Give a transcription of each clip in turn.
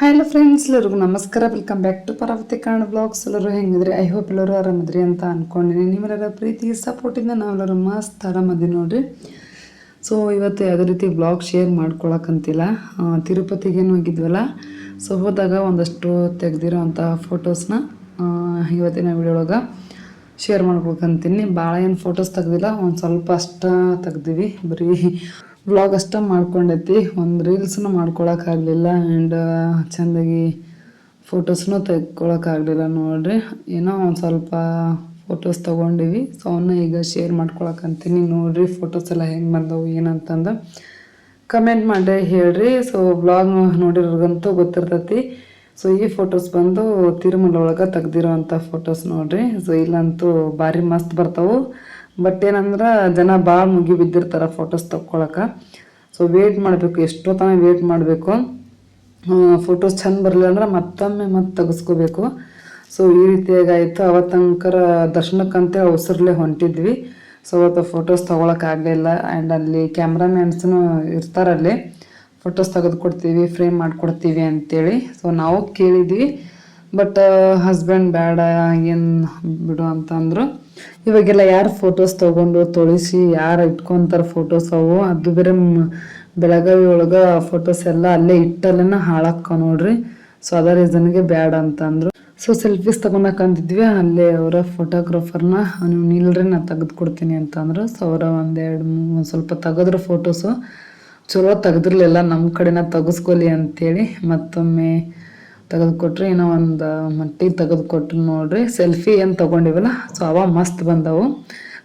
Hi hello friends ಎಲ್ಲರಿಗೂ ನಮಸ್ಕಾರ. Welcome back to ಪರಾವತಿ ಕಾರಣ ಬ್ಲಾಗ್ಸ್ ಎಲ್ಲರೂ ಹೆಂಗಿದ್ರಿ? ಐ ಹೋಪ್ ಎಲ್ಲರೂ ಆರಾಮದ್ರಿ ಅಂತ ಅಂದ್ಕೊಂಡಿನಿ ನಿಮ್ಮೆಲ್ಲರ ಪ್ರೀತಿ ಸಪೋರ್ಟಿಂದ ನಾವೆಲ್ಲರೂ ಮಸ್ತ್ ಆರಾಮದಿ ನೋಡಿರಿ. ಸೊ ಇವತ್ತು ಯಾವುದೇ ರೀತಿ ಬ್ಲಾಗ್ ಶೇರ್ ಮಾಡ್ಕೊಳಕ್ಕಂತಿಲ್ಲ ತಿರುಪತಿಗೇನು ಹೋಗಿದ್ವಲ್ಲ? ಸೊ ಹೋದಾಗ ಒಂದಷ್ಟು ತೆಗೆದಿರೋ ಅಂಥ ಫೋಟೋಸ್ನ ಇವತ್ತಿನ ವಿಡಿಯೋ ಒಳಗೆ ಶೇರ್ ಮಾಡ್ಕೊಳ್ಕಂತೀನಿ. ಭಾಳ ಏನು ಫೋಟೋಸ್ ತೆಗ್ದಿಲ್ಲ. ಒಂದು ಸ್ವಲ್ಪ ಅಷ್ಟ ತೆಗ್ದೀವಿ. ಬರೀ ವ್ಲಾಗ್ ಅಷ್ಟೇ ಮಾಡ್ಕೊಂಡೈತಿ. ಒಂದು ರೀಲ್ಸ್ನು ಮಾಡ್ಕೊಳಕ್ಕಾಗಲಿಲ್ಲ ಆ್ಯಂಡ್ ಚೆಂದಾಗಿ ಫೋಟೋಸ್ನು ತೆಗ್ಕೊಳಕ್ಕಾಗಲಿಲ್ಲ ನೋಡ್ರಿ. ಏನೋ ಒಂದು ಸ್ವಲ್ಪ ಫೋಟೋಸ್ ತೊಗೊಂಡಿವಿ. ಸೊ ಅವನ್ನ ಈಗ ಶೇರ್ ಮಾಡ್ಕೊಳಕ್ಕಂತೀನಿ ನೋಡ್ರಿ ಫೋಟೋಸ್ ಎಲ್ಲ ಹೆಂಗೆ ಬಂದವು, ಏನಂತಂದು. ಕಮೆಂಟ್ ಮಾಡಿ ಹೇಳ್ರಿ. ಸೊ ಬ್ಲಾಗ್ ನೋಡಿರೋರ್ಗಂತೂ ಗೊತ್ತಿರ್ತೈತಿ. ಸೊ ಈ ಫೋಟೋಸ್ ಬಂದು ತಿರುಮಲ ಒಳಗೆ ತೆಗ್ದಿರೋವಂಥ ಫೋಟೋಸ್ ನೋಡ್ರಿ. ಸೊ ಇಲ್ಲಂತೂ ಭಾರಿ ಮಸ್ತ್ ಬರ್ತಾವು. ಬಟ್ ಏನಂದ್ರೆ, ಜನ ಭಾಳ ಮುಗಿ ಬಿದ್ದಿರ್ತಾರೆ ಫೋಟೋಸ್ ತಕ್ಕೊಳಕ್ಕೆ ಸೊ ವೇಟ್ ಮಾಡಬೇಕು, ಎಷ್ಟೋ ತನಕ ವೇಟ್ ಮಾಡಬೇಕು. ಫೋಟೋಸ್ ಚಂದ ಬರಲಿಲ್ಲ ಅಂದ್ರೆ ಮತ್ತೊಮ್ಮೆ ಮತ್ತೆ ತೆಗೆಸ್ಕೋಬೇಕು. ಸೊ ಈ ರೀತಿಯಾಗಿ ಆಯಿತು ಅವತ್ತಂಕರ ದರ್ಶನಕ್ಕಂತೆ ಅವಸರಲ್ಲೇ ಹೊಂಟಿದ್ವಿ. ಸೊ ಅವತ್ತು ಫೋಟೋಸ್ ತೊಗೊಳಕ್ಕಾಗಲಿಲ್ಲ ಆ್ಯಂಡ್ ಅಲ್ಲಿ ಕ್ಯಾಮ್ರಾಮ್ಯಾನ್ಸ್ನೂ ಇರ್ತಾರಲ್ಲಿ ಫೋಟೋಸ್ ತೆಗೆದು ಕೊಡ್ತೀವಿ ಫ್ರೇಮ್ ಮಾಡಿಕೊಡ್ತೀವಿ ಅಂತೇಳಿ. ಸೊ ನಾವು ಕೇಳಿದ್ವಿ. ಬಟ್ ಹಸ್ಬೆಂಡ್ ಬೇಡ, ಏನು ಬಿಡು ಅಂತಂದರು. ಇವಾಗೆಲ್ಲ ಯಾರು ಫೋಟೋಸ್ ತಗೊಂಡು ತೊಳಿಸಿ, ಯಾರು ಇಟ್ಕೊಂತಾರ ಫೋಟೋಸ್ ಅವು, ಅದು ಬೇರೆ ಬೆಳಗಾವಿ ಒಳಗೆ ಫೋಟೋಸ್ ಎಲ್ಲ ಅಲ್ಲೇ ಇಟ್ಟಲ್ಲೇನ ಹಾಳಾಕ ನೋಡ್ರಿ. ಸೊ ಅದ ರೀಸನ್ಗೆ ಬ್ಯಾಡ ಅಂತಂದ್ರು. ಸೊ ಸೆಲ್ಫೀಸ್ ತಗೊಳಕಂತಿದ್ವಿ ಅಲ್ಲೇ ಅವರ ಫೋಟೋಗ್ರಾಫರ್ನ ನೀವು ನಿಲ್ರಿ, ನಾ ತೆಗೆದು ಕೊಡ್ತೀನಿ ಅಂತಂದ್ರು. ಸೊ ಅವರ ಒಂದೆರಡು ಒಂದು ಸ್ವಲ್ಪ ತೆಗೆದ್ರು ಫೋಟೋಸು ಚಲೋ ತೆಗ್ದಿರ್ಲಿಲ್ಲ ನಮ್ಮ ಕಡೆನ ತೆಗೆಸ್ಕೊಲಿ ಅಂತೇಳಿ ಮತ್ತೊಮ್ಮೆ ತೆಗೆದುಕೊಟ್ರಿ ಏನೋ ಒಂದು ಮಟ್ಟಿಗೆ ತೆಗೆದುಕೊಟ್ರು ನೋಡ್ರಿ. ಸೆಲ್ಫಿ ಏನು ತೊಗೊಂಡಿವಲ್ಲ ಸೊ ಅವ ಮಸ್ತ್ ಬಂದವು.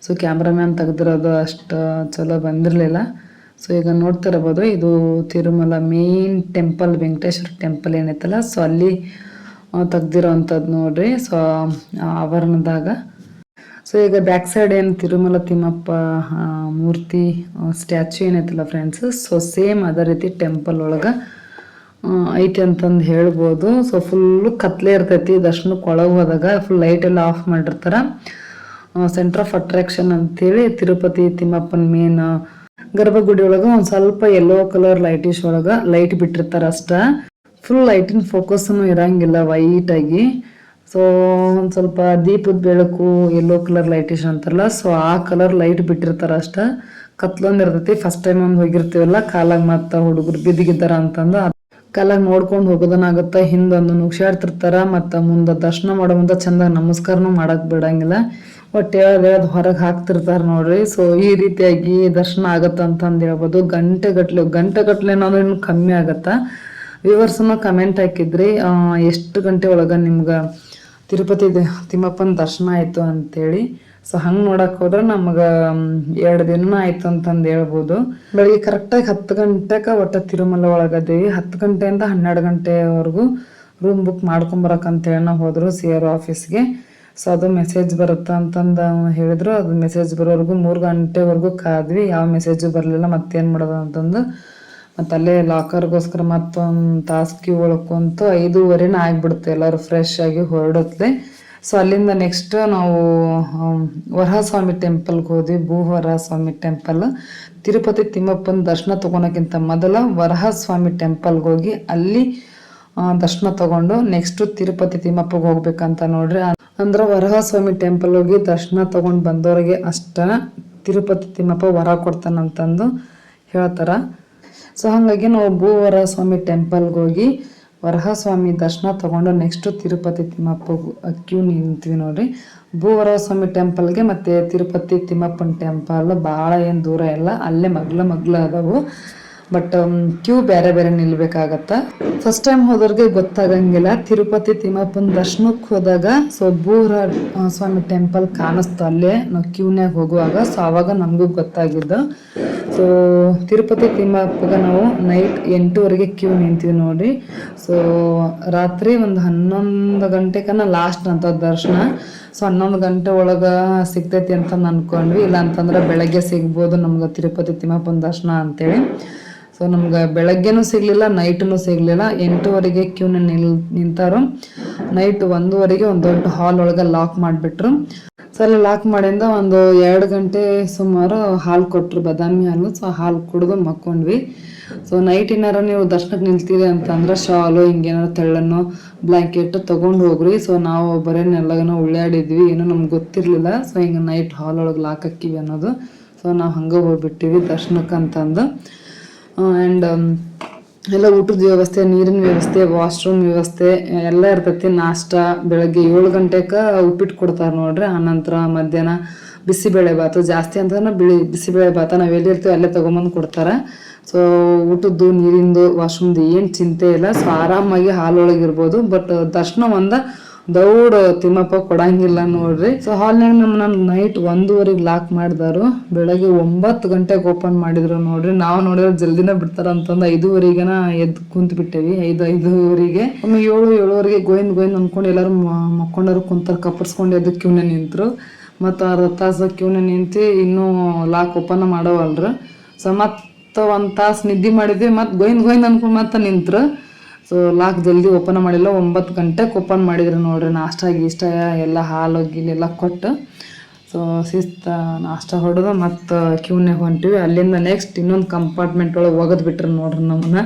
ಸೊ ಕ್ಯಾಮ್ರಾಮ್ಯಾನ್ ತೆಗೆದಿರೋದು ಅಷ್ಟು ಚಲೋ ಬಂದಿರಲಿಲ್ಲ. ಸೊ ಈಗ ನೋಡ್ತಿರಬೋದು ಇದು Tirumala main temple Venkateshwara temple ಏನೈತಲ್ಲ ಸೊ ಅಲ್ಲಿ ತೆಗ್ದಿರೋ ಅಂಥದ್ದು ನೋಡ್ರಿ. ಸೊ ಆವರಣದಾಗ. ಸೊ ಈಗ ಬ್ಯಾಕ್ ಸೈಡ್ ಏನು ತಿರುಮಲ ತಿಮ್ಮಪ್ಪ ಮೂರ್ತಿ ಸ್ಟ್ಯಾಚು ಏನೈತಲ್ಲ ಫ್ರೆಂಡ್ಸ್ ಸೊ ಸೇಮ್ ಅದೇ ರೀತಿ ಟೆಂಪಲ್ ಒಳಗೆ. ಐತಿ ಅಂತಂದು ಹೇಳ್ಬೋದು. ಸೊ ಫುಲ್ಲು ಕತ್ಲೆ ಇರ್ತೈತಿ. ದರ್ಶನಕ್ಕೆ ಒಳಗೆ ಹೋದಾಗ ಫುಲ್ ಲೈಟ್ ಎಲ್ಲ ಆಫ್ ಮಾಡಿರ್ತಾರ. ಸೆಂಟರ್ ಆಫ್ ಅಟ್ರಾಕ್ಷನ್ ಅಂತೇಳಿ ತಿರುಪತಿ ತಿಮ್ಮಪ್ಪನ ಮೇನ್ ಗರ್ಭಗುಡಿ ಒಳಗೆ ಒಂದು ಸ್ವಲ್ಪ ಯೆಲ್ಲೋ ಕಲರ್ ಲೈಟಿಶ್ ಒಳಗೆ ಲೈಟ್ ಬಿಟ್ಟಿರ್ತಾರ ಅಷ್ಟ. ಫುಲ್ ಲೈಟಿನ ಫೋಕಸ್ನು ಇರಂಗಿಲ್ಲ ವೈಟ್ ಆಗಿ. ಸೊ ಒಂದು ಸ್ವಲ್ಪ ದೀಪದ ಬೆಳಕು ಯೆಲ್ಲೋ ಕಲರ್ ಲೈಟಿಶ್ ಅಂತಾರಲ್ಲ ಸೊ ಆ ಕಲರ್ ಲೈಟ್ ಬಿಟ್ಟಿರ್ತಾರ ಅಷ್ಟ. ಕತ್ಲೊಂದ್ ಇರ್ತೈತಿ. ಫಸ್ಟ್ ಟೈಮ್ ಒಂದು ಹೋಗಿರ್ತೀವಲ್ಲ, ಕಾಲಾಗ ಮತ್ತ ಹುಡುಗರು ಬಿದ್ದಿಗಿದ್ದಾರ ಅಂತಂದು ಕಾಲಾಗ ನೋಡ್ಕೊಂಡು ಹೋಗೋದನ್ನಾಗತ್ತ ಹಿಂದೊಂದು ನುಗ್ಸಾಡ್ತಿರ್ತಾರ ಮತ್ತ ಮುಂದ ದರ್ಶನ ಮಾಡೋ ಮುಂದ ಚಂದ ನಮಸ್ಕಾರನು ಮಾಡಕ್ ಬಿಡಂಗಿಲ್ಲ. ಒಟ್ಟು ಹೇಳ್ದೆ ಹೊರಗೆ ಹಾಕ್ತಿರ್ತಾರ ನೋಡ್ರಿ. ಸೊ ಈ ರೀತಿಯಾಗಿ ದರ್ಶನ ಆಗತ್ತೆ ಅಂತಂದು ಹೇಳ್ಬೋದು. ಗಂಟೆ ಗಟ್ಲೆ ಗಂಟೆ ಗಟ್ಲೆ ಅನ್ನೋದು ಇನ್ನು ಕಮ್ಮಿ ಆಗತ್ತ. ವ್ಯೂವರ್ಸ್ನ ಕಮೆಂಟ್ ಹಾಕಿದ್ರಿ. ಎಷ್ಟು ಗಂಟೆ ಒಳಗ ನಿಮ್ಗೆ ತಿರುಪತಿ ತಿಮ್ಮಪ್ಪನ ದರ್ಶನ ಆಯ್ತು ಅಂತೇಳಿ. ಸೊ ಹಂಗೆ ನೋಡಕ್ ಹೋದ್ರೆ ನಮ್ಗೆ ಎರಡು ದಿನ ಆಯ್ತು ಅಂತಂದು ಹೇಳ್ಬೋದು. ಬೆಳಿಗ್ಗೆ ಕರೆಕ್ಟಾಗಿ ಹತ್ತು ಗಂಟೆಗೆ ಒಟ್ಟ ತಿರುಮಲ ಒಳಗದೀವಿ ಹತ್ತು ಗಂಟೆಯಿಂದ ಹನ್ನೆರಡು ಗಂಟೆವರೆಗೂ ರೂಮ್ ಬುಕ್ ಮಾಡ್ಕೊಂಬರಕಂತೇಳಿ ನಾವು ಹೋದ್ರು ಸಿ ಆರ್ ಆಫೀಸ್ಗೆ. ಸೊ ಅದು ಮೆಸೇಜ್ ಬರುತ್ತೆ ಅಂತಂದು ಹೇಳಿದ್ರು. ಅದು ಮೆಸೇಜ್ ಬರೋವರೆಗೂ ಮೂರು ಗಂಟೆವರೆಗೂ ಕಾದ್ವಿ. ಯಾವ ಮೆಸೇಜು ಬರಲಿಲ್ಲ, ಮತ್ತೇನು ಮಾಡೋದು ಅಂತಂದು. ಮತ್ತೆ ಅಲ್ಲೇ ಲಾಕರ್ಗೋಸ್ಕರ ಮತ್ತೊಂದು ತಾಸು ಕ್ಯೂ ಒಳಕೊಂತು ಐದೂವರೆನ ಆಗ್ಬಿಡ್ತು. ಎಲ್ಲರೂ ಫ್ರೆಶ್ ಆಗಿ ಹೊರಡುತ್ತೆ ಸೊ ಅಲ್ಲಿಂದ ನೆಕ್ಸ್ಟ್ ನಾವು ವರಹಸ್ವಾಮಿ ಟೆಂಪಲ್ಗೆ ಹೋದ್ವಿ. ಭೂ ವರಹಸ್ವಾಮಿ ಟೆಂಪಲ್ ತಿರುಪತಿ ತಿಮ್ಮಪ್ಪನ ದರ್ಶನ ತಗೊಳಕ್ಕಿಂತ ಮೊದಲ ವರಹಸ್ವಾಮಿ ಟೆಂಪಲ್ಗೆ ಹೋಗಿ ಅಲ್ಲಿ ದರ್ಶನ ತಗೊಂಡು ನೆಕ್ಸ್ಟ್ ತಿರುಪತಿ ತಿಮ್ಮಪ್ಪಗೆ ಹೋಗ್ಬೇಕಂತ ನೋಡ್ರಿ. ಅಂದ್ರೆ ವರಹಸ್ವಾಮಿ ಟೆಂಪಲ್ ಹೋಗಿ ದರ್ಶನ ತಗೊಂಡು ಬಂದವರಿಗೆ ಅಷ್ಟ ತಿರುಪತಿ ತಿಮ್ಮಪ್ಪ ವರ ಕೊಡ್ತಾನಂತಂದು ಹೇಳ್ತಾರ. ಸೊ ಹಾಗಾಗಿ ನಾವು ಭೂವರ ಸ್ವಾಮಿ ಟೆಂಪಲ್ಗೆ ಹೋಗಿ ವರಹಸ್ವಾಮಿ ದರ್ಶನ ತಗೊಂಡು ನೆಕ್ಸ್ಟ್ ತಿರುಪತಿ ತಿಮ್ಮಪ್ಪ ಕ್ಯೂ ನಿಂತೀವಿ ನೋಡ್ರಿ. ಭೂ ಸ್ವಾಮಿ ಟೆಂಪಲ್ಗೆ ಮತ್ತೆ ತಿರುಪತಿ ತಿಮ್ಮಪ್ಪನ ಟೆಂಪಲ್ ಭಾಳ ಏನು ದೂರ ಇಲ್ಲ, ಅಲ್ಲೇ ಮಗ್ಲ ಮಗ್ಲ ಅದಾವು. ಬಟ್ ಕ್ಯೂ ಬೇರೆ ಬೇರೆ ನಿಲ್ಬೇಕಾಗತ್ತ? ಫಸ್ಟ್ ಟೈಮ್ ಹೋದವ್ರಿಗೆ ಗೊತ್ತಾಗಂಗಿಲ್ಲ. ತಿರುಪತಿ, ತಿಮ್ಮಪ್ಪನ ದರ್ಶನಕ್ಕೆ ಹೋದಾಗ ಸೊ ಬೂರ ಸ್ವಾಮಿ ಟೆಂಪಲ್ ಕಾಣಿಸ್ತು ಅಲ್ಲೇ. ನಾವು ಕ್ಯೂನ್ಯಾಗ ಹೋಗುವಾಗ ಸೊ ಅವಾಗ ನಮಗೂ ಗೊತ್ತಾಗಿದ್ದು. ಸೊ ತಿರುಪತಿ, ತಿಮ್ಮಪ್ಪಗೆ ನಾವು ನೈಟ್ ಎಂಟೂವರೆಗೆ ಕ್ಯೂ ನಿಂತೀವಿ ನೋಡಿ. ಸೊ ರಾತ್ರಿ ಒಂದು ಹನ್ನೊಂದು ಗಂಟೆಕನ ಲಾಸ್ಟ್ ಅಂತ ದರ್ಶನ. ಸೊ ಹನ್ನೊಂದು ಗಂಟೆ ಒಳಗೆ ಸಿಗ್ತೈತಿ ಅಂತ ಅನ್ಕೊಂಡ್ವಿ. ಇಲ್ಲ ಅಂತಂದ್ರೆ ಬೆಳಗ್ಗೆ ಸಿಗ್ಬೋದು ನಮ್ಗೆ ತಿರುಪತಿ ತಿಮ್ಮಪ್ಪನ ದರ್ಶನ ಅಂತೇಳಿ. ಸೊ ನಮ್ಗೆ ಬೆಳಗ್ಗೆನೂ ಸಿಗ್ಲಿಲ್ಲ ನೈಟೂ ಸಿಗ್ಲಿಲ್ಲ. ಎಂಟೂವರೆಗೆ ಕ್ಯೂನ ನಿಲ್, ನಿಂತಾರು. ನೈಟ್ ಒಂದೂವರೆಗೆ ಒಂದು ದೊಡ್ಡ ಹಾಲ್ ಒಳಗೆ ಲಾಕ್ ಮಾಡಿಬಿಟ್ರು. ಸೊ ಅಲ್ಲಿ ಲಾಕ್ ಮಾಡಿಂದ ಒಂದು ಎರಡು ಗಂಟೆ ಸುಮಾರು ಹಾಲು ಕೊಟ್ಟರು ಬದಾಮಿ ಹಾಲು ಸೊ ಹಾಲು ಕುಡಿದು ಮಕ್ಕೊಂಡ್ವಿ. ಸೊ ನೈಟ್ ಏನಾರ ನೀವು ದರ್ಶನಕ್ಕೆ ನಿಲ್ತೀರಿ ಅಂತಂದ್ರೆ ಶಾಲು ಹಿಂಗೇನಾರ ತೆಳ್ಳನ್ನು ಬ್ಲ್ಯಾಂಕೆಟ್ ತಗೊಂಡು ಹೋಗ್ರಿ. ಸೊ ನಾವು ಬರೀ ಉಳ್ಳಾಡಿದ್ವಿ. ಏನೂ ನಮ್ಗೆ ಗೊತ್ತಿರಲಿಲ್ಲ. ಸೊ ಹಿಂಗೆ ನೈಟ್ ಹಾಲ್ ಒಳಗೆ ಲಾಕ್ ಹಾಕಿವಿ ಅನ್ನೋದು. ಸೊ ನಾವು ಹಂಗೆ ಹೋಗ್ಬಿಟ್ಟಿವಿ ದರ್ಶನಕ್ಕೆ ಅಂತಂದು. ಆ್ಯಂಡ್ ಎಲ್ಲ ಊಟದ ವ್ಯವಸ್ಥೆ, ನೀರಿನ ವ್ಯವಸ್ಥೆ ವಾಶ್ರೂಮ್ ವ್ಯವಸ್ಥೆ, ಎಲ್ಲ ಇರ್ತೈತಿ. ನಾಷ್ಟ ಬೆಳಗ್ಗೆ ಏಳು ಗಂಟೆಗೆ ಉಪ್ಪಿಟ್ಟು ಕೊಡ್ತಾರೆ ನೋಡ್ರಿ. ಆನಂತರ ಮಧ್ಯಾಹ್ನ ಬಿಸಿಬೇಳೆ ಭಾತು ಜಾಸ್ತಿ ಅಂತಂದ್ರೆ ಬಿಳಿ ಬಿಸಿಬೇಳೆ ಭಾತ ನಾವು ಎಲ್ಲಿ ಇರ್ತೀವಿ ಅಲ್ಲೇ ತೊಗೊಂಬಂದು ಕೊಡ್ತಾರೆ. ಸೊ ಊಟದ್ದು, ನೀರಿಂದು, ವಾಶ್ರೂಮ್ದು ಏನು ಚಿಂತೆ ಇಲ್ಲ. ಸೊ ಆರಾಮಾಗಿ ಹಾಲೊಳಗಿರ್ಬೋದು. ಬಟ್ ದರ್ಶನ ಒಂದ ದೌಡ್ ತಿಮ್ಮಪ್ಪ ಕೊಡಂಗಿಲ್ಲ ನೋಡ್ರಿ. ಸೊ ಹಾಲ್ನಾಗ ನಮ್ಮನ್ನ ನೈಟ್ ಒಂದೂವರೆಗೆ ಲಾಕ್ ಮಾಡಿದಾರು ಬೆಳಗ್ಗೆ ಒಂಬತ್ತು ಗಂಟೆಗೆ ಓಪನ್ ಮಾಡಿದ್ರು ನೋಡ್ರಿ. ನಾವು ನೋಡಿದ್ರೆ ಜಲ್ದಿನ ಬಿಡ್ತಾರ ಅಂತಂದು ಐದೂವರೆಗೆನ ಎದ್ದು ಕುಂತ್ ಬಿಟ್ಟೇವಿ. ಐದು ಐದೂವರೆಗೆ. ಒಮ್ಮೆ ಏಳು ಏಳುವರೆಗೆ ಗೋವಿಂದ ಗೋವಿಂದ ಅನ್ಕೊಂಡು ಎಲ್ಲರೂ ಮಕ್ಕೊಂಡರು ಕುಂತಾರ. ಕಪ್ಪರ್ಸ್ಕೊಂಡು ಎದ್ದು ಕ್ಯೂನೆ ನಿಂತರು. ಮತ್ತು ಅರ್ಧ ತಾಸು ಕ್ಯೂನೆ ನಿಂತು ಇನ್ನೂ ಲಾಕ್ ಓಪನ್ ಮಾಡೋವಲ್ರು. ಸೊ ಮತ್ತು ಒಂದು ತಾಸು ನಿದ್ದೆ ಮಾಡಿದ್ವಿ. ಮತ್ತು ಗೋವಿಂದ್ ಗೋಯಿಂದ್ ಅನ್ಕೊಂಡು ಮತ್ತೆ ನಿಂತ್ರು. ಸೊ ಲಾಕ್ ಜಲ್ದಿ ಓಪನ್ ಮಾಡಿಲ್ಲ. ಒಂಬತ್ತು ಗಂಟೆಗೆ ಓಪನ್ ಮಾಡಿದ್ರು ನೋಡ್ರಿ. ನಾಷ್ಟ, ಗೀಷ್ಟ, ಎಲ್ಲ ಹಾಲು ಗೀಲೆಲ್ಲ ಕೊಟ್ಟು. ಸೊ ಶಿಸ್ತ ನಾಷ್ಟ ಹೊಡೆದು ಮತ್ತು ಕ್ಯೂನ್ಯಾಗ ಹೊಂಟಿವಿ. ಅಲ್ಲಿಂದ ನೆಕ್ಸ್ಟ್ ಇನ್ನೊಂದು ಕಂಪಾರ್ಟ್ಮೆಂಟ್ ಒಳಗೆ ಒಗದು ಬಿಟ್ರು ನೋಡ್ರಿ ನಮ್ಮನ್ನ.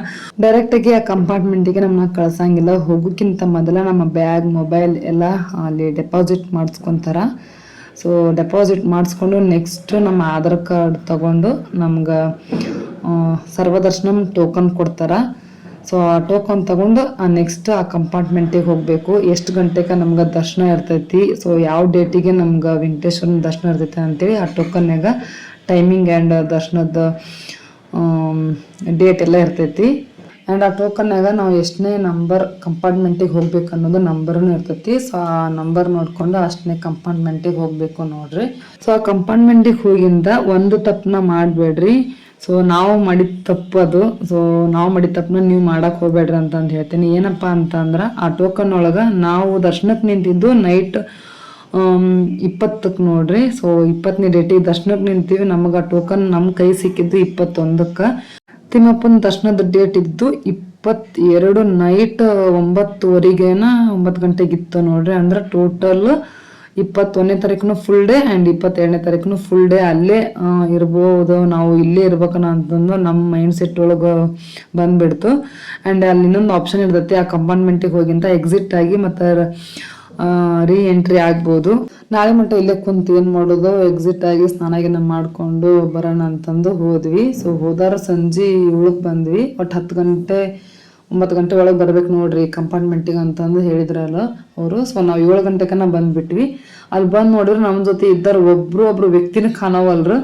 ಡೈರೆಕ್ಟಾಗಿ ಆ ಕಂಪಾರ್ಟ್ಮೆಂಟಿಗೆ ನಮ್ಮನ್ನ ಕಳ್ಸಂಗಿಲ್ಲ. ಹೋಗೋಕ್ಕಿಂತ ಮೊದಲ ನಮ್ಮ ಬ್ಯಾಗ್ ಮೊಬೈಲ್ ಎಲ್ಲ ಅಲ್ಲಿ ಡೆಪಾಸಿಟ್ ಮಾಡಿಸ್ಕೊತಾರ. ಸೊ ಡೆಪಾಸಿಟ್ ಮಾಡಿಸ್ಕೊಂಡು ನೆಕ್ಸ್ಟ್ ನಮ್ಮ ಆಧಾರ್ ಕಾರ್ಡ್ ತಗೊಂಡು ನಮ್ಗೆ ಸರ್ವದರ್ಶನಂ ಟೋಕನ್ ಕೊಡ್ತಾರೆ. ಸೊ ಆ ಟೋಕನ್ ತಗೊಂಡು, ಆ ನೆಕ್ಸ್ಟ್ ಆ ಕಂಪಾರ್ಟ್ಮೆಂಟಿಗೆ ಹೋಗಬೇಕು. ಎಷ್ಟು ಗಂಟೆಗೆ ನಮ್ಗೆ ದರ್ಶನ ಇರ್ತೈತಿ? ಸೊ ಯಾವ ಡೇಟಿಗೆ ನಮ್ಗೆ ವೆಂಕಟೇಶ್ವರನ ದರ್ಶನ ಇರ್ತೈತಿ ಅಂತೇಳಿ ಆ ಟೋಕನ್ಯಾಗ ಟೈಮಿಂಗ್ ಆ್ಯಂಡ್ ದರ್ಶನದ ಡೇಟ್ ಎಲ್ಲ ಇರ್ತೈತಿ. ಆ್ಯಂಡ್ ಆ ಟೋಕನ್ಯಾಗ ನಾವು ಎಷ್ಟನೇ ನಂಬರ್ ಕಂಪಾರ್ಟ್ಮೆಂಟಿಗೆ ಹೋಗ್ಬೇಕು ಅನ್ನೋದು ನಂಬರ್ನು ಇರ್ತೈತಿ. ಸೊ ಆ ನಂಬರ್ ನೋಡ್ಕೊಂಡು ಅಷ್ಟನೇ ಕಂಪಾರ್ಟ್ಮೆಂಟಿಗೆ ಹೋಗಬೇಕು ನೋಡ್ರಿ. ಸೊ ಆ ಕಂಪಾರ್ಟ್ಮೆಂಟಿಗೆ ಹೋಗಿಂದ ಒಂದು ತಪ್ಪನ್ನ ಮಾಡಬೇಡ್ರಿ. ಸೊ ನಾವು ಮಾಡಿದ ತಪ್ಪು ಅದು. ಸೊ ನಾವು ಮಾಡಿದ ತಪ್ಪನ್ನ ನೀವು ಮಾಡಕ್ ಹೋಗ್ಬೇಡ್ರಿ ಅಂತಂದು ಹೇಳ್ತೀನಿ. ಏನಪ್ಪಾ ಅಂತಂದ್ರೆ, ಆ ಟೋಕನ್ ಒಳಗ ನಾವು ದರ್ಶನಕ್ಕೆ ನಿಂತಿದ್ದು ನೈಟ್ ಇಪ್ಪತ್ತಕ್ಕೆ ನೋಡ್ರಿ. ಸೊ ಇಪ್ಪತ್ತನೇ ಡೇಟಿಗೆ ದರ್ಶನಕ್ಕೆ ನಿಂತೀವಿ. ನಮಗೆ ಆ ಟೋಕನ್ ನಮ್ಮ ಕೈ ಸಿಕ್ಕಿದ್ದು ಇಪ್ಪತ್ತೊಂದಕ್ಕೆ. ತಿಮ್ಮಪ್ಪನ ದರ್ಶನದ ಡೇಟ್ ಇದ್ದು ಇಪ್ಪತ್ತೆರಡು ನೈಟ್ ಒಂಬತ್ತುವರೆಗೇನ, ಒಂಬತ್ತು ಗಂಟೆಗಿತ್ತು ನೋಡ್ರಿ. ಅಂದ್ರೆ ಟೋಟಲ್ ಇಪ್ಪತ್ತೊಂದನೇ ತಾರೀಕು ಫುಲ್ ಡೇ ಆ್ಯಂಡ್ ಇಪ್ಪತ್ತೆರಡನೇ ತಾರೀಕು ಫುಲ್ ಡೇ ಅಲ್ಲೇ ಇರ್ಬೋದು. ನಾವು ಇಲ್ಲೇ ಇರ್ಬೇಕನ್ನ ಅಂತಂದು ನಮ್ಮ ಮೈಂಡ್ ಸೆಟ್ ಒಳಗೆ ಬಂದ್ಬಿಡ್ತು. ಆ್ಯಂಡ್ ಅಲ್ಲಿ ಇನ್ನೊಂದು ಆಪ್ಷನ್ ಇರ್ತೈತಿ, ಆ ಕಂಪಾರ್ಟ್ಮೆಂಟಿಗೆ ಹೋಗಿಂತ ಎಕ್ಸಿಟ್ ಆಗಿ ಮತ್ತು ರೀ ಎಂಟ್ರಿ ಆಗ್ಬೋದು. ನಾಳೆ ಮಟ್ಟ ಇಲ್ಲೇ ಕುಂತು ಏನು ಮಾಡೋದು? ಎಕ್ಸಿಟ್ ಆಗಿ ಸ್ನಾನ ಗಿನ ಮಾಡಿಕೊಂಡು ಬರೋಣ ಅಂತಂದು ಹೋದ್ವಿ. ಸೊ ಹೋದಾರ ಸಂಜೆ ಉಳಕ್ ಬಂದ್ವಿ. ಒಟ್ಟು ಹತ್ತು ಗಂಟೆ ಒಂಬತ್ತು ಗಂಟೆ ಒಳಗೆ ಬರ್ಬೇಕು ನೋಡ್ರಿ ಕಂಪಾರ್ಟ್ಮೆಂಟಿಗೆ ಅಂತಂದು ಹೇಳಿದ್ರಲ್ಲ ಅವರು. ಸೊ ನಾವು ಏಳು ಗಂಟೆಕನ ಬಂದ್ಬಿಟ್ವಿ. ಅಲ್ಲಿ ಬಂದು ನೋಡಿದ್ರೆ ನಮ್ಮ ಜೊತೆ ಇದ್ದಾರೆ ಒಬ್ರು ಒಬ್ರು ವ್ಯಕ್ತಿನ ಕಾಣವಲ್ರು.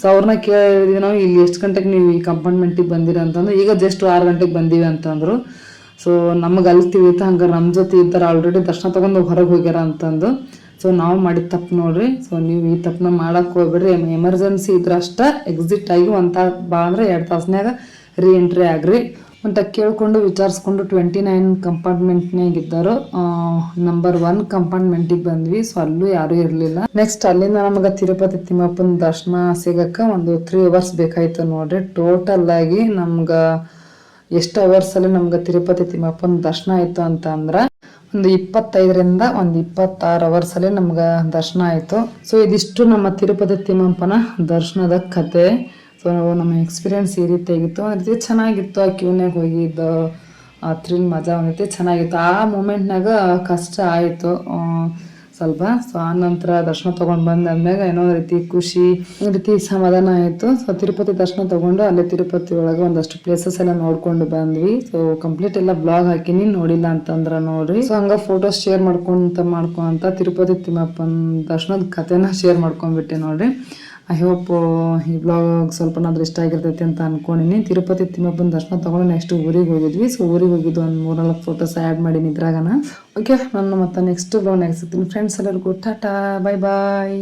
ಸೊ ಅವ್ರನ್ನ ಕೇಳಿದ್ವಿ ನಾವು, ಇಲ್ಲಿ ಎಷ್ಟು ಗಂಟೆಗೆ ನೀವು ಈ ಕಂಪಾರ್ಟ್ಮೆಂಟಿಗೆ ಬಂದಿರ? ಅಂತಂದು. ಈಗ ಜಸ್ಟ್ ಆರು ಗಂಟೆಗೆ ಬಂದೀವಿ ಅಂತಂದ್ರು. ಸೊ ನಮಗೆ ಅಲ್ತೀವಿ ಅಂತ ಹಂಗಾರೆ ನಮ್ಮ ಜೊತೆ ಇದ್ದಾರೆ ಆಲ್ರೆಡಿ ದರ್ಶನ ತಗೊಂಡು ಹೊರಗೆ ಹೋಗ್ಯಾರ ಅಂತಂದು. ಸೊ ನಾವು ಮಾಡಿದ ತಪ್ಪು ನೋಡ್ರಿ. ಸೊ ನೀವು ಈ ತಪ್ಪನ್ನ ಮಾಡಕ್ಕೆ ಹೋಗ್ಬೇಡ್ರಿ. ಎಮರ್ಜೆನ್ಸಿ ಇದ್ರೆ ಅಷ್ಟೇ ಎಕ್ಸಿಟ್ ಆಗಿ ಒಂದು ತಾಸು ಬಾ ಅಂದ್ರೆ ಎರಡು ತಾಸ್ನ್ಯಾಗ ರೀ ಎಂಟ್ರಿ ಆಗ್ರಿ. ಅಂತ ಕೇಳಿಕೊಂಡು ವಿಚಾರಿಸ್ಕೊಂಡು ಟ್ವೆಂಟಿ ನೈನ್ ಕಂಪಾರ್ಟ್ಮೆಂಟ್ನಾಗ ಇದ್ದರು ನಂಬರ್ ಒನ್ ಕಂಪಾರ್ಟ್ಮೆಂಟಿಗೆ ಬಂದ್ವಿ. ಸೊ ಅಲ್ಲೂ ಯಾರೂ ಇರಲಿಲ್ಲ. ನೆಕ್ಸ್ಟ್ ಅಲ್ಲಿಂದ ನಮಗೆ ತಿರುಪತಿ ತಿಮ್ಮಪ್ಪನ ದರ್ಶನ ಸಿಗಕ್ಕೆ ಒಂದು ತ್ರೀ ಅವರ್ಸ್ ಬೇಕಾಯಿತು ನೋಡ್ರಿ. ಟೋಟಲ್ ಆಗಿ ನಮ್ಗೆ ಎಷ್ಟು ಅವರ್ಸಲ್ಲಿ ನಮ್ಗೆ ತಿರುಪತಿ ತಿಮ್ಮಪ್ಪನ ದರ್ಶನ ಆಯಿತು ಅಂತ ಅಂದ್ರೆ ಒಂದು ಇಪ್ಪತ್ತೈದರಿಂದ ಒಂದು ಇಪ್ಪತ್ತಾರು ಅವರ್ಸಲ್ಲಿ ನಮ್ಗೆ ದರ್ಶನ ಆಯಿತು. ಸೊ ಇದಿಷ್ಟು ನಮ್ಮ ತಿರುಪತಿ ತಿಮ್ಮಪ್ಪನ ದರ್ಶನದ ಕತೆ. ಸೊ ನಮ್ಮ ಎಕ್ಸ್ಪೀರಿಯನ್ಸ್ ಈ ರೀತಿಯಾಗಿತ್ತು ಒಂದು ರೀತಿ ಚೆನ್ನಾಗಿತ್ತು ಆ ಕ್ಯೂನ್ಯಾಗ ಹೋಗಿದ್ದು ಆ ಥ್ರಿಲ್ ಮಜಾ ಒಂದು ರೀತಿ ಚೆನ್ನಾಗಿತ್ತು. ಆ ಮೂಮೆಂಟ್ನಾಗ ಕಷ್ಟ ಆಯಿತು. ಸ್ವಲ್ಪ. ಸೊ ಆ ನಂತರ ದರ್ಶನ ತೊಗೊಂಡು ಬಂದಾದ್ಮ್ಯಾಗ ಏನೋ ಒಂದು ರೀತಿ ಖುಷಿ, ಒಂದು ರೀತಿ ಸಮಾಧಾನ ಆಯಿತು. ಸೊ ತಿರುಪತಿ ದರ್ಶನ ತೊಗೊಂಡು ಅಲ್ಲೇ ತಿರುಪತಿ ಒಳಗೆ ಒಂದಷ್ಟು ಪ್ಲೇಸಸ್ ಎಲ್ಲ ನೋಡ್ಕೊಂಡು ಬಂದ್ವಿ. ಸೊ ಕಂಪ್ಲೀಟ್ ಎಲ್ಲ ಬ್ಲಾಗ್ ಹಾಕಿನಿ, ನೋಡಿಲ್ಲ ಅಂತಂದ್ರ ನೋಡ್ರಿ. ಸೊ ಹಂಗ ಫೋಟೋಸ್ ಶೇರ್ ಮಾಡ್ಕೊಂತ ಮಾಡ್ಕೊಂತ ತಿರುಪತಿ ತಿಮ್ಮಪ್ಪನ ದರ್ಶನದ ಕಥೆನ ಶೇರ್ ಮಾಡ್ಕೊಂಡ್ಬಿಟ್ಟೆ ನೋಡ್ರಿ. ಐ ಹೋಪ್ ಈ ಬ್ಲಾಗ್ ಸ್ವಲ್ಪನಾದ್ರೂ ಇಷ್ಟ ಆಗಿರ್ತೈತಿ ಅಂತ ಅನ್ಕೊಂಡಿನಿ. ತಿರುಪತಿ ತಿಮ್ಮಪ್ಪನ ದರ್ಶನ ತಗೊಂಡು ನೆಕ್ಸ್ಟ್ ಊರಿಗೆ ಹೋಗಿದ್ವಿ. ಸೊ ಊರಿಗೆ ಹೋಗಿದ್ದು ಒಂದು ಮೂರ್ನಾಲ್ಕು ಫೋಟೋಸ್ ಆ್ಯಡ್ ಮಾಡೀನಿ ಇದ್ರಾಗನ. ಓಕೆ ನಾನು ಮತ್ತೆ ನೆಕ್ಸ್ಟ್ ಬ್ಲಾಗ್ ನೆಕ್ಸ್ಟ್ ಸಿಗ್ತೀನಿ. ಫ್ರೆಂಡ್ಸ್ ಎಲ್ಲರಿಗೂ, ಟಾಟಾ ಬಾಯ್ ಬಾಯ್